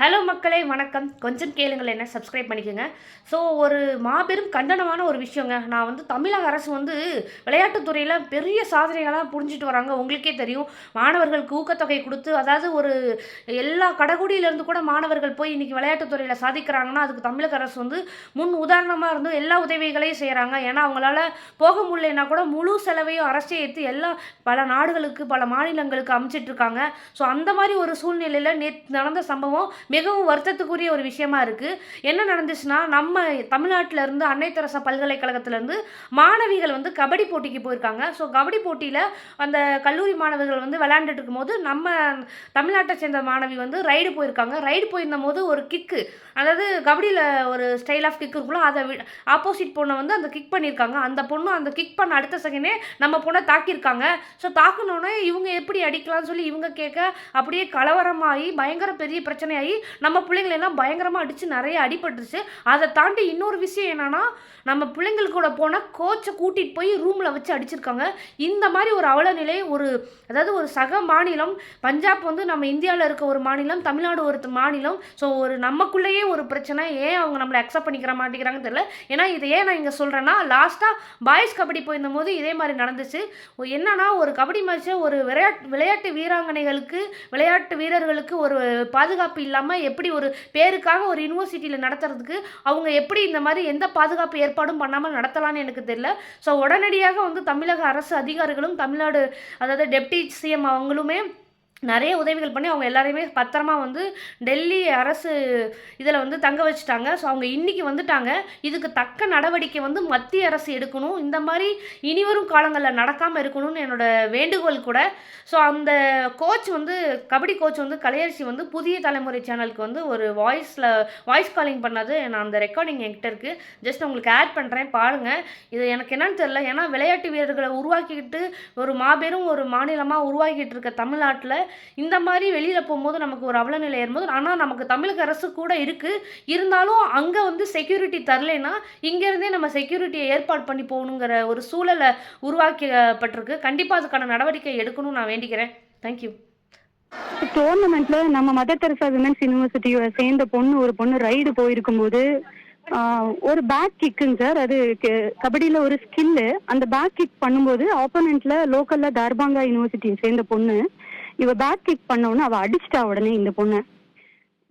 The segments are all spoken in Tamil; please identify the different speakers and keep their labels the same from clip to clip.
Speaker 1: ஹலோ மக்களே வணக்கம். கொஞ்சம் கேளுங்கள் என்ன சப்ஸ்கிரைப் பண்ணிக்கோங்க. ஸோ ஒரு மாபெரும் கண்டனமான ஒரு விஷயங்க. நான் வந்து தமிழக அரசு வந்து விளையாட்டுத்துறையில் பெரிய சாதனைகளாக புரிஞ்சுட்டு வராங்க. உங்களுக்கே தெரியும். மாணவர்களுக்கு ஊக்கத்தொகை கொடுத்து அதாவது ஒரு எல்லா கடைக்குடியிலேருந்து கூட மாணவர்கள் போய் இன்றைக்கி விளையாட்டுத்துறையில் சாதிக்கிறாங்கன்னா அதுக்கு தமிழக அரசு வந்து முன் உதாரணமாக இருந்து எல்லா உதவிகளையும் செய்கிறாங்க ஏன்னா அவங்களால போக முடியலன்னா கூட முழு செலவையும் அரசே ஏற்று எல்லா பல நாடுகளுக்கு பல மாநிலங்களுக்கு அமைச்சிட்டு இருக்காங்க. ஸோ அந்த மாதிரி ஒரு சூழ்நிலையில் நேற்று நடந்த சம்பவம் மிகவும் வருத்தத்துக்குரிய ஒரு விஷயமா இருக்குது என்ன நடந்துச்சுன்னா நம்ம தமிழ்நாட்டில் இருந்து அன்னை தெரசா பல்கலைக்கழகத்திலேருந்து மாணவிகள் வந்து கபடி போட்டிக்கு போயிருக்காங்க. ஸோ கபடி போட்டியில் அந்த கல்லூரி மாணவர்கள் வந்து விளையாண்டுட்டு இருக்கும்போது நம்ம தமிழ்நாட்டை சேர்ந்த மாணவி வந்து ரைடு போயிருக்காங்க. ரைடு போயிருந்த போது ஒரு கிக்கு அதாவது கபடியில் ஒரு ஸ்டைல் ஆஃப் கிக் இருக்குல்ல அதை ஆப்போசிட் பொண்ணை வந்து அந்த கிக் பண்ணியிருக்காங்க. அந்த பொண்ணு அந்த கிக் பண்ண அடுத்த செகண்டே நம்ம பொண்ணை தாக்கியிருக்காங்க. ஸோ தாக்கணுன்னே இவங்க எப்படி அடிக்கலாம்னு சொல்லி இவங்க கேட்க அப்படியே கலவரமாகி பயங்கர பெரிய பிரச்சனையாகி நம்ம பிள்ளைங்களெல்லாம் பயங்கரமாக அடித்து நிறைய அடிபட்டுருச்சு. அதை தாண்டி இன்னொரு விஷயம் என்னென்னா நம்ம பிள்ளைங்கள் கூட போனால் கோச்சை கூட்டிகிட்டு போய் ரூமில் வச்சு அடிச்சிருக்காங்க. இந்த மாதிரி ஒரு அவலநிலை ஒரு அதாவது ஒரு சக மாநிலம் பஞ்சாப் வந்து நம்ம இந்தியாவில் இருக்க ஒரு மாநிலம் தமிழ்நாடு ஒரு மாநிலம். ஸோ ஒரு நமக்குள்ளேயே ஒரு பிரச்சனை. ஏன் அவங்க நம்மளை அக்செப்ட் பண்ணிக்கிற மாட்டேங்கிறாங்கன்னு தெரியல. ஏன்னா இதை ஏன் நான் இங்கே சொல்கிறேன்னா லாஸ்ட்டாக பாய்ஸ் கபடி போயிருந்த போது இதே மாதிரி நடந்துச்சு. என்னன்னா ஒரு கபடி மேட்ச்சை ஒரு விளையாட்டு விளையாட்டு வீராங்கனைகளுக்கு விளையாட்டு வீரர்களுக்கு ஒரு பாதுகாப்பு இல்லாமல் எப்படி ஒரு பேருக்காக ஒரு யூனிவர்சிட்டியில் நடத்துறதுக்கு அவங்க எப்படி இந்த மாதிரி எந்த பாதுகாப்பு ஏற்பாடும் பண்ணாமல் நடத்தலாம்னு எனக்கு தெரியல. ஸோ உடனடியாக வந்து தமிழக அரசு அதிகாரிகளும் தமிழ்நாடு அதாவது டெப்டி சிஎம் அவங்களுமே நிறைய உதவிகள் பண்ணி அவங்க எல்லாரையுமே பத்திரமா வந்து டெல்லி அரசு இதில் வந்து தங்க வச்சுட்டாங்க. ஸோ அவங்க இன்றைக்கி வந்துட்டாங்க. இதுக்கு தக்க நடவடிக்கை வந்து மத்திய அரசு எடுக்கணும். இந்த மாதிரி இனிவரும் காலங்களில் நடக்காமல் இருக்கணும்னு என்னோட வேண்டுகோள் கூட. ஸோ அந்த கோச் வந்து கபடி கோச் வந்து கலையரசி வந்து புதிய தலைமுறை சேனலுக்கு வந்து ஒரு வாய்ஸில் வாய்ஸ் காலிங் பண்ணது. நான் அந்த ரெக்கார்டிங் என்கிட்ட இருக்குது ஜஸ்ட் உங்களுக்கு ஆட் பண்ணுறேன் பாருங்கள் இது எனக்கு என்னன்னு தெரியல. ஏன்னா விளையாட்டு வீரர்களை உருவாக்கிக்கிட்டு ஒரு மாபெரும் ஒரு மாநிலமாக உருவாக்கிட்டு இருக்க தமிழ்நாட்டில் இந்த மாதிரி வெளியில் போகும்போது நமக்கு ஒரு அவல நிலை ஏறும்போது ஆனால் நமக்கு தமிழக அரசு கூட இருக்குது இருந்தாலும் அங்கே வந்து செக்யூரிட்டி தரலைன்னா இங்கேருந்தே நம்ம செக்யூரிட்டியை ஏற்பாடு பண்ணி போகணுங்கிற ஒரு சூழலை உருவாக்கப்பட்டிருக்கு. கண்டிப்பாக அதுக்கான நடவடிக்கை எடுக்கணும்னு நான் வேண்டிக்கிறேன். தேங்க்யூ
Speaker 2: டோர்னமெண்ட்ல நம்ம மதர் தெரசா விமென்ஸ் யூனிவர்சிட்டியோட சேர்ந்த பொண்ணு ஒரு பொண்ணு ரைடு போயிருக்கும் போது ஒரு பேக் கிக்குங்க சார். அது கபடியில ஒரு ஸ்கில்லு அந்த பேக் கிக் பண்ணும்போது ஆப்போனண்ட்ல லோக்கல்ல தர்பாங்கா யூனிவர்சிட்டியை சேர்ந்த பொண்ணு இவ பேக் கிக் பண்ண உடனே அவ அடிச்சிட்டா உடனே இந்த பொண்ணு.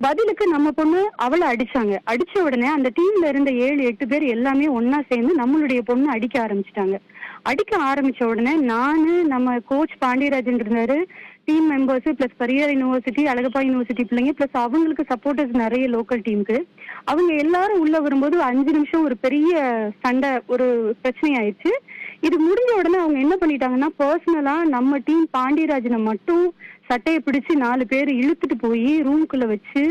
Speaker 2: பதிலுக்கு நம்ம பொண்ணு அவளை அடிச்சாங்க. அடிச்ச உடனே அந்த டீம்ல இருந்த ஏழு எட்டு பேர் எல்லாமே ஒன்னா சேர்ந்து நம்மளுடைய பொண்ணு அடிக்க ஆரம்பிச்சிட்டாங்க. அடிக்க ஆரம்பிச்ச உடனே நானு நம்ம கோச் பாண்டியராஜன் இருந்தாரு team members plus Periyar university Alagappa university பிள்ளைங்க பிளஸ் அவங்களுக்கு சப்போர்ட்டர்ஸ் நிறைய லோக்கல் டீமுக்கு அவங்க எல்லாரும் உள்ள வரும்போது அஞ்சு நிமிஷம் ஒரு பெரிய சண்டை ஒரு பிரச்சனை ஆயிடுச்சு இது முடிஞ்ச உடனே அவங்க என்ன பண்ணிட்டாங்கன்னா பர்சனலா நம்ம டீம் பாண்டியராஜனை மட்டும் சட்டையை பிடிச்சு நாலு பேர் இழுத்துட்டு போய் ரூம்குள்ள வச்சு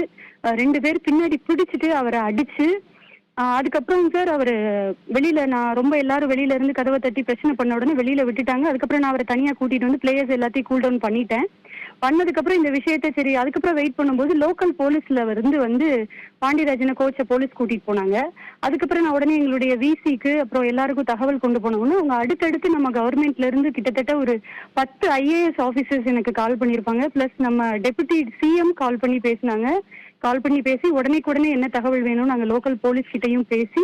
Speaker 2: ரெண்டு பேர் பின்னாடி பிடிச்சிட்டு அவரை அடிச்சு அதுக்கப்புறம் சார் அவர் வெளியில நான் ரொம்ப எல்லாரும் வெளியில இருந்து கதவை தட்டி பிரச்சனை பண்ண உடனே வெளியில விட்டுட்டாங்க. அதுக்கப்புறம் நான் அவரை தனியா கூட்டிட்டு வந்து பிளேயர்ஸ் எல்லாத்தையும் கூல் டவுன் பண்ணிட்டேன். பண்ணதுக்கப்புறம் இந்த விஷயத்த சரி அதுக்கப்புறம் வெயிட் பண்ணும்போது லோக்கல் போலீஸ்ல இருந்து வந்து பாண்டியராஜனை கோச்சை போலீஸ் கூட்டிட்டு போனாங்க. அதுக்கப்புறம் நான் உடனே எங்களுடைய விசிக்கு அப்புறம் எல்லாருக்கும் தகவல் கொண்டு போனோம்னு அவங்க அடுத்தடுத்து நம்ம கவர்மெண்ட்ல இருந்து கிட்டத்தட்ட ஒரு பத்து ஐஏஎஸ் ஆஃபீஸர்ஸ் எனக்கு கால் பண்ணியிருப்பாங்க. பிளஸ் நம்ம டெபுட்டி சிஎம் கால் பண்ணி பேசினாங்க. கால் பண்ணி பேசி உடனே என்ன தகவல் வேணும்னு நாங்கள் லோக்கல் போலீஸ் கிட்டையும் பேசி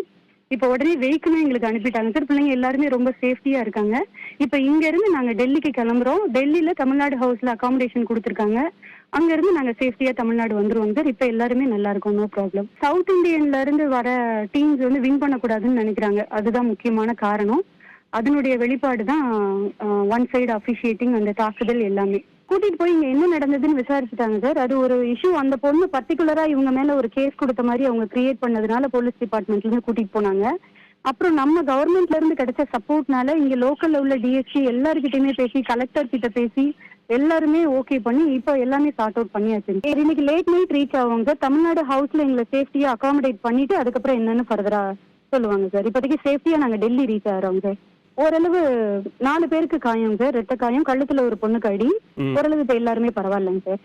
Speaker 2: இப்போ உடனே வெஹிக்கிளும் எங்களுக்கு அனுப்பிட்டாங்க. சார் பிள்ளைங்க எல்லாருமே ரொம்ப சேஃப்டியா இருக்காங்க. இப்போ இங்க இருந்து நாங்க டெல்லிக்கு கிளம்புறோம். டெல்லியில தமிழ்நாடு ஹவுஸ்ல அகாமடேஷன் கொடுத்துருக்காங்க. அங்க இருந்து நாங்க சேஃப்டியா தமிழ்நாடு வந்துருவோம் சார். இப்போ எல்லாருமே நல்லா இருக்கும் நோ ப்ராப்ளம் சவுத் இந்தியன்ல இருந்து வர டீம்ஸ் வந்து வின் பண்ணக்கூடாதுன்னு நினைக்கிறாங்க. அதுதான் முக்கியமான காரணம். அதனுடைய வெளிப்பாடு தான் ஒன் சைடு அஃபிஷியேட்டிங் அந்த தாக்குதல் எல்லாமே. கூட்டிட்டு போய் இங்க என்ன நடந்ததுன்னு விசாரிச்சுட்டாங்க சார். அது ஒரு இஷ்யூ அந்த பொண்ணு பர்டிகுலரா இவங்க மேல ஒரு கேஸ் கொடுத்த மாதிரி அவங்க கிரியேட் பண்ணதுனால போலீஸ் டிபார்ட்மெண்ட்ல இருந்து கூட்டிட்டு போனாங்க. அப்புறம் நம்ம கவர்மெண்ட்ல இருந்து கிடைச்ச சப்போர்ட்னால இங்க லோக்கல்ல உள்ள டிஎஸ்சி எல்லார்கிட்டயுமே பேசி கலெக்டர் கிட்ட பேசி எல்லாருமே ஓகே பண்ணி இப்போ எல்லாமே சார்ட் அவுட் பண்ணியாச்சு. இன்னைக்கு லேட் நைட் ரீச் ஆவாங்க. சார் தமிழ்நாடு ஹவுஸ்ல எங்களை சேஃப்டியா அகாமடேட் பண்ணிட்டு அதுக்கப்புறம் என்னன்னு ஃபர்தரா சொல்லுவாங்க சார். இப்போதைக்கு சேஃப்டியா நாங்க டெல்லி ரீச் ஆகிறோம் சார். ஓரளவு நாலு பேருக்கு காயம் சார் ரெட்ட காயம். கழுத்துல ஒரு பொண்ணுக்கு அடி. ஓரளவு இப்ப எல்லாருமே பரவாயில்லைங்க சார்.